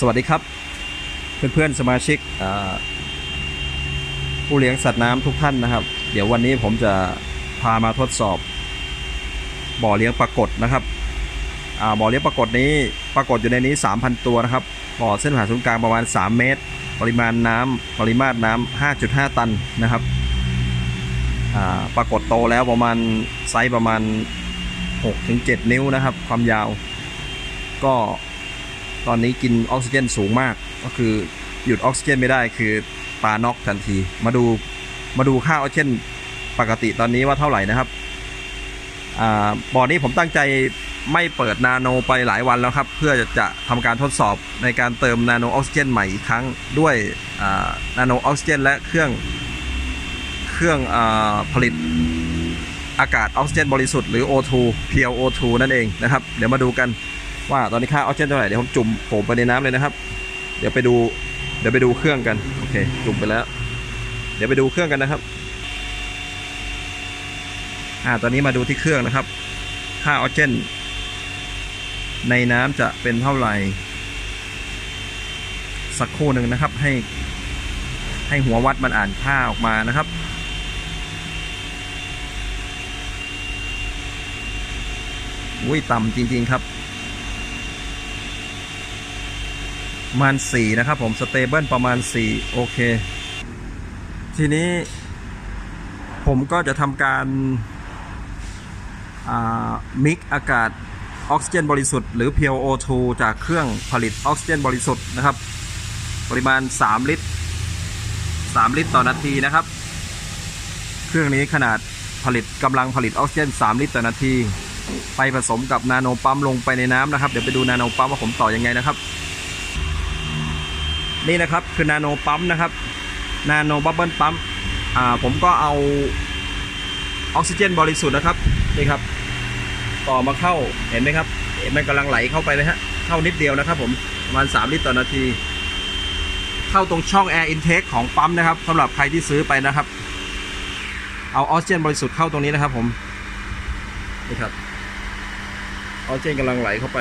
สวัสดีครับ เพื่อนๆสมาชิกผู้เลี้ยงสัตว์น้ำทุกท่านนะครับ เดี๋ยววันนี้ผมจะพามาทดสอบ บ่อเลี้ยงปรากฏนะครับบ่อเลี้ยงปรากฏนี้ปรากฏอยู่ในนี้ 3,000 ตัวนะครับบ่อเส้นผ่านศูนย์กลางประมาณ 3 เมตร ปริมาณน้ำปริมาตรน้ำ5.5 ตันนะครับอ่าปรากฏโตแล้วประมาณไซส์ประมาณ6-7 นิ้วนะครับ ความยาว ก็ ตอนนี้กินออกซิเจนสูงมาก ก็คือหยุดออกซิเจนไม่ได้คือปลาน็อกทันที มาดูมาดูค่าออกซิเจนปกติตอนนี้ว่าเท่าไหร่นะครับอ่าบ่อนี้ผมตั้งใจไม่เปิดนาโนไปหลายวันแล้วครับ เพื่อจะทำการทดสอบในการเติมนาโนออกซิเจนใหม่อีกครั้งด้วยนาโนออกซิเจนและเครื่องเครื่องอาผลิตอากาศออกซิเจนบริสุทธิ์หรือ O2 เพียว O2 นั่นเองนะครับ เดี๋ยวมาดูกัน ว่าตอนนี้ค่าออกซิเจนเท่าไหร่เดี๋ยวผมจุ่มโผมไปในน้ำเลยนะครับ เดี๋ยวไปดู เดี๋ยวไปดูเครื่องกันโอเค จุ่มไปแล้ว เดี๋ยวไปดูเครื่องกันนะครับ อ่าตอนนี้มาดูที่เครื่องนะครับ ค่าออกซิเจนในน้ำจะเป็นเท่าไหร่ สักครู่หนึ่งนะครับ ให้ ให้หัววัดมันอ่านค่าออกมานะครับอุ้ยต่ำจริง ๆ ครับ ประมาณ 4 นะครับผมสเตเบิลประมาณ 4 โอเค ทีนี้ผมก็จะทำการมิกอากาศออกซิเจนบริสุทธิ์หรือ PO2 จากเครื่องผลิตออกซิเจนบริสุทธิ์นะครับ ปริมาณ 3 ลิตร 3 ลิตรต่อนาทีนะครับ เครื่องนี้ขนาดผลิตกำลังผลิตออกซิเจน 3 ลิตรต่อนาที ไปผสมกับนาโนปั๊มลงไปในน้ำนะครับ เดี๋ยวไปดูนาโนปั๊มว่าผมต่อยังไงนะครับ นี่นะครับคือนาโนปั๊มนะครับนาโนบับเบิลปั๊มอ่าผมก็เอาออกซิเจนบริสุทธิ์นะครับนี่ครับ ต่อมาเข้าเห็นไหมครับเห็นมันกำลังไหลเข้าไปไหมฮะเข้านิดเดียวนะครับผมประมาณ 3 ลิตรต่อนาที เข้าตรงช่องแอร์อินเทคของปั๊มนะครับสำหรับใครที่ซื้อไปนะครับ เอาออกซิเจนบริสุทธิ์เข้าตรงนี้นะครับผมนี่ครับออกซิเจนกำลังไหลเข้าไป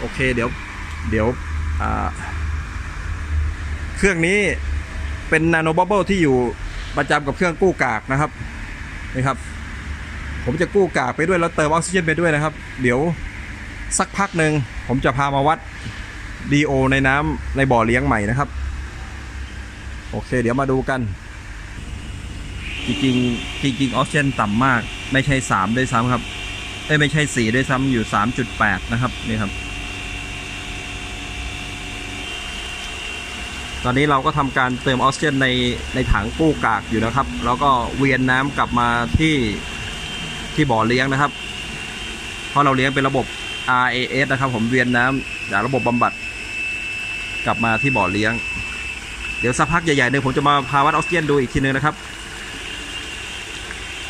โอเค เดี๋ยวเดี๋ยวเครื่องนี้เป็นนาโนบับเบิลที่อยู่ประจำกับเครื่องกู้กากนะครับนี่ครับ ผมจะกู้กากไปด้วยแล้วเติมออกซิเจนไปด้วยนะครับ เดี๋ยวสักพักหนึ่งผมจะพามาวัด DO ในน้ำในบ่อเลี้ยงใหม่นะครับ โอเค เดี๋ยวมาดูกัน จริงๆจริงๆออกซิเจนต่ำมาก ไม่ใช่ 3 ด้วยซ้ำครับเอ้ไม่ใช่ 4 ด้วยซ้ำอยู่ 3.8 นะครับนี่ครับ ตอนนี้เราก็ทำการเติมออกซิเจนในในถังกู้กากอยู่นะครับ แล้วก็เวียนน้ำกลับมาที่ที่บ่อเลี้ยงนะครับ เพราะเราเลี้ยงเป็นระบบ RAS นะครับ ผมเวียนน้ำจากระบบบำบัด กลับมาที่บ่อเลี้ยง เดี๋ยวสักพักใหญ่ๆเดี๋ยวผมจะมาพาวัดออกซิเจนดูอีกทีนึงนะครับ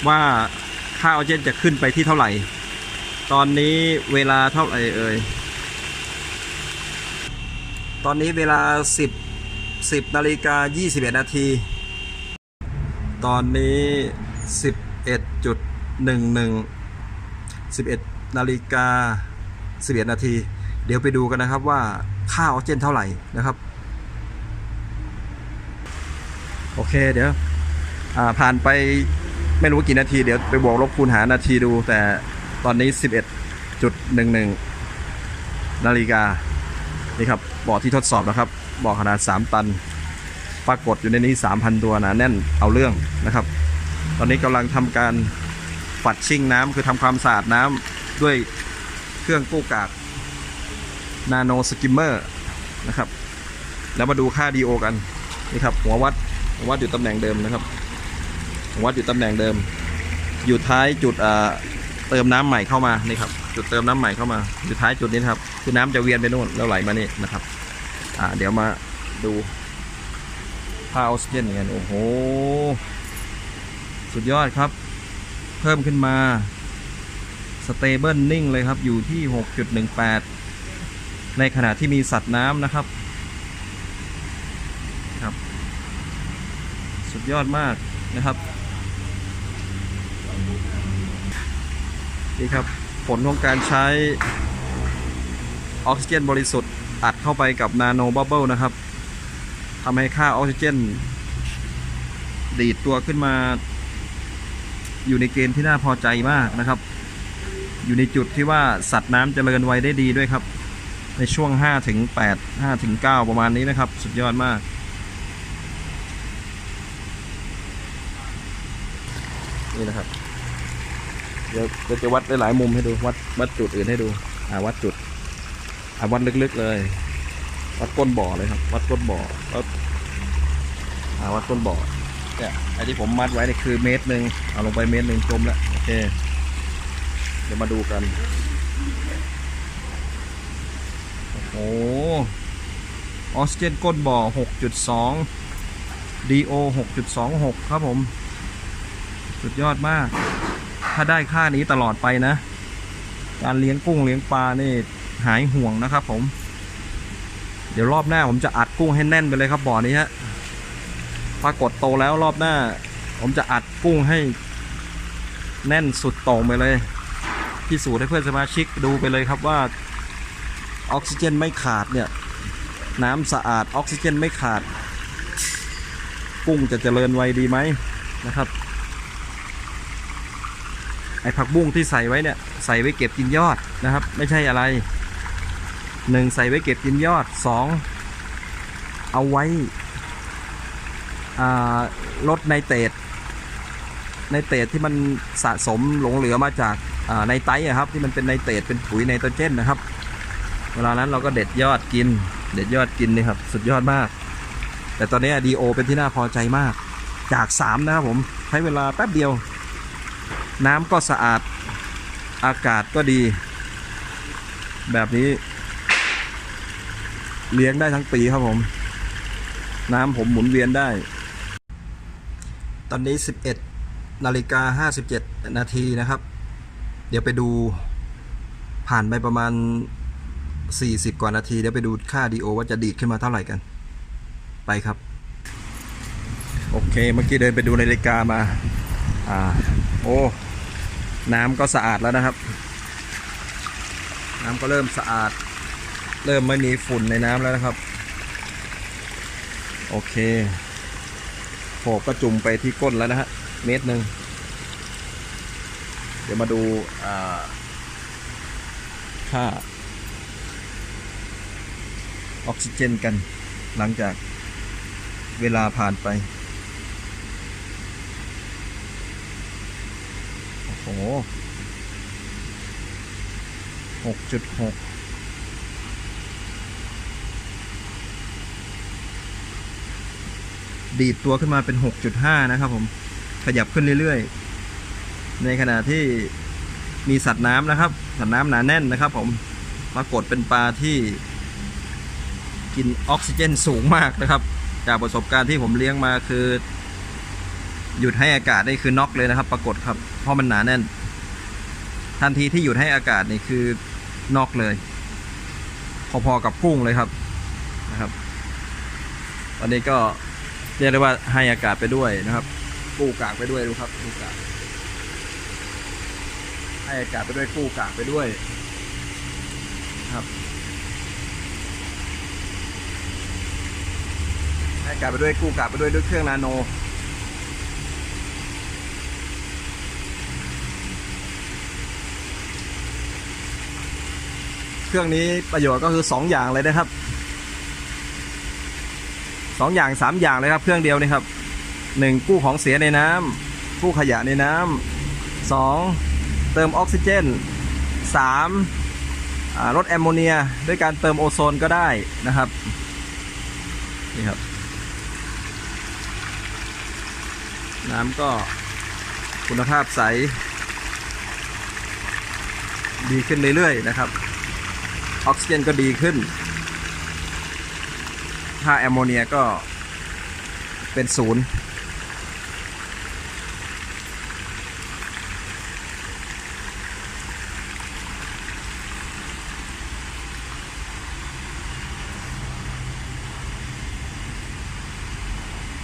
ว่าค่าออกซิเจนจะขึ้นไปที่เท่าไหร่ ตอนนี้เวลาเท่าไหร่เอ่ยตอนนี้เวลา 10 10นาฬิกา21 นาที ตอนนี้ 11.11 11นาฬิกา11 นาที เดี๋ยวไปดูกันนะครับว่าค่าออกซิเจนเท่าไหร่นะครับ โอเคเดี๋ยวผ่านไปไม่รู้กี่นาที เดี๋ยวไปบวกลบคูณหานาทีดูแต่ตอนนี้ 11.11 นาฬิกา นี่ครับบ่อที่ทดสอบนะครับ บ่อขนาด 3 ตัน ปรากฏอยู่ในนี้ 3,000 ตัวหนะแน่นเอาเรื่องนะครับ ตอนนี้กำลังทำการฝัดชิ่งน้ำคือทำความสะอาดน้ำด้วยเครื่องกู้กากนาโนสกิมเมอร์นะครับ แล้วมาดูค่า DO กันนี่ครับหัววัดหัววัดอยู่ตำแหน่งเดิมนะครับหัววัดอยู่ตำแหน่งเดิม อยู่ท้ายจุดอ่าเติมน้ำใหม่เข้ามานี่ครับจุดเติมน้ำใหม่เข้ามาอยู่ท้ายจุดนี้ครับคือน้ำจะเวียนไปนู่นแล้วไหลมานี่นะครับ อ่าเดี๋ยวมาดูค่าออกซิเจนกันโอ้โห สุดยอดครับ เพิ่มขึ้นมาสเตเบิลนิ่งเลยครับอยู่ที่ 6.18 ในขณะที่มีสัตว์น้ำนะครับครับ สุดยอดมากนะครับ นี่ครับ ผลของการใช้ออกซิเจนบริสุทธิ์ อัดเข้าไปกับนาโนบับเบิลนะครับทำให้ค่าออกซิเจน ดีดตัวขึ้นมา อยู่ในเกณฑ์ที่น่าพอใจมากนะครับ อยู่ในจุดที่ว่าสัตว์น้ำเจริญวัยได้ดีด้วยครับ ในช่วง5ถึง8 5ถึง9ประมาณนี้นะครับ สุดยอดมาก นี่นะครับ เดี๋ยวเดี๋ยวจะวัดได้หลายมุมให้ดู วัดวัดจุดอื่นให้ดู อ่าวัดจุด วัดลึกๆเลย วัดก้นบ่อเลยครับ วัดก้นบ่อวัดอาวัดก้นบ่อเนี่ยไอ้ที่ผมมัดไว้นี่คือเมตรหนึ่งเอาลงไปเมตรหนึ่งจมแล้วโอเค เดี๋ยวมาดูกันโอ้โหออกซิเจนก้นบ่อ 6.2 DO 6.26 ครับผม สุดยอดมาก ถ้าได้ค่านี้ตลอดไปนะ การเลี้ยงกุ้งเลี้ยงปลานี่ หายห่วงนะครับ ผม เดี๋ยวรอบหน้าผมจะอัดกุ้งให้แน่นไปเลยครับบ่อนี้ฮะปรากฏโตแล้วรอบหน้า ผมจะอัดกุ้งให้ แน่นสุดโต่งไปเลยพิสูจน์ให้เพื่อนสมาชิกดูไปเลยครับว่า ออกซิเจนไม่ขาดเนี่ย น้ำสะอาดออกซิเจนไม่ขาด กุ้งจะเจริญไวดีไหมนะครับ ไอผักบุ้งที่ใส่ไว้เนี่ย ใส่ไว้เก็บกินยอดนะครับ ไม่ใช่อะไร หนึ่งใส่ไว้เก็บกินยอดสองเอาไว้ลดไนเตรตไนเตรตที่มันสะสมหลงเหลือมาจากอ่าไนไตรอะครับ ที่มันเป็นไนเตรตเป็นปุ๋ยไนโตรเจนนะครับ เวลานั้นเราก็เด็ดยอดกิน เด็ดยอดกินนี่ครับ สุดยอดมาก แต่ตอนนี้ดีโอเป็นที่น่าพอใจมาก จาก 3 นะครับผมใช้เวลาแป๊บเดียว น้ำก็สะอาดอากาศก็ดี แบบนี้ เลี้ยงได้ทั้งปีครับผม น้ำผมหมุนเวียนได้ ตอนนี้ 11นาฬิกา57 นาทีนะครับ เดี๋ยวไปดูผ่านไปประมาณ 40 กว่านาที เดี๋ยวไปดูค่าดีโอว่าจะดีดขึ้นมาเท่าไหร่กัน ไปครับ โอเค เมื่อกี้เดินไปดูนาฬิกามา อ่า โอ้น้ำก็สะอาดแล้วนะครับ น้ำก็เริ่มสะอาด เริ่มไม่มีฝุ่นในน้ำแล้วนะครับ โอเคโผก็จุ่มไปที่ก้นแล้วนะฮะเมตรหนึ่งเดี๋ยวมาดูอ่าค่าออกซิเจนกันหลังจากเวลาผ่านไป โอ้โหหกจุดหก ดีดตัวขึ้นมาเป็น 6.5 นะครับผมขยับขึ้นเรื่อยๆ ในขณะที่มีสัตว์น้ำนะครับ สัตว์น้ำหนาแน่นนะครับผมปรากฏเป็นปลาที่กินออกซิเจนสูงมากนะครับ จากประสบการณ์ที่ผมเลี้ยงมาคือ หยุดให้อากาศได้คือน็อกเลยนะครับ ปรากฏครับ เพราะมันหนาแน่น ทันทีที่หยุดให้อากาศนี่คือน็อกเลย พอๆกับกุ้งเลยครับนะครับตอนนี้ก็ เรียกได้ว่าให้อากาศไปด้วยนะครับ กู้กากไปด้วยดูครับกู้กากให้อากาศไปด้วยกู้กากไปด้วยครับให้อากลับไปด้วยกู้กลับไปด้วยด้วยเครื่องนาโนเครื่องนี้ประโยชน์ก็คือ 2 อย่างเลยนะครับ 2อย่าง3อย่างเลยครับ เครื่องเดียวนี่ครับ 1. กู้ของเสียในน้ำกู้ขยะในน้ำ 2. เติมออกซิเจน 3. อ่าลดแอมโมเนียด้วยการเติมโอโซนก็ได้นะครับนี่ครับ น้ำก็คุณภาพใส ดีขึ้นเรื่อยๆนะครับ ออกซิเจนก็ดีขึ้น ค่าแอมโมเนียก็เป็นศูนย์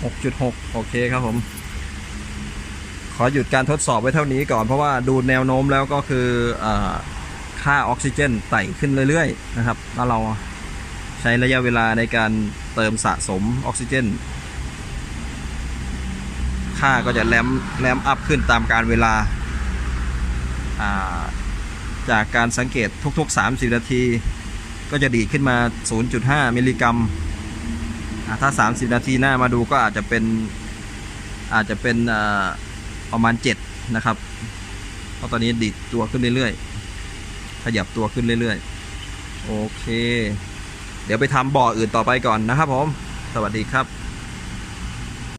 6.6 โอเคครับผม ขอหยุดการทดสอบไว้เท่านี้ก่อนเพราะว่าดูแนวโน้มแล้วก็คืออค่าออกซิเจนไต่ขึ้นเรื่อยๆ นะครับ แล้วเรา ช้ระยะเวลาในการเติมสะสมออกซิเจน ค่าก็จะแรมแรมอัพขึ้นตามการเวลาาจากการสังเกตทุก ๆ 30 นาที ก็จะดีขึ้นมา 0.5 มิลลิกรัมอ่าถ้า 30 นาทีหน้ามาดูก็อาจจะเป็นอาจจะเป็นประมาณ 7 นะครับเพราะตอนนี้ดีดตัวขึ้นเรื่อยๆ ขยับตัวขึ้นเรื่อยๆ โอเค เดี๋ยวไปทำบ่ออื่นต่อไปก่อนนะครับผม สวัสดีครับ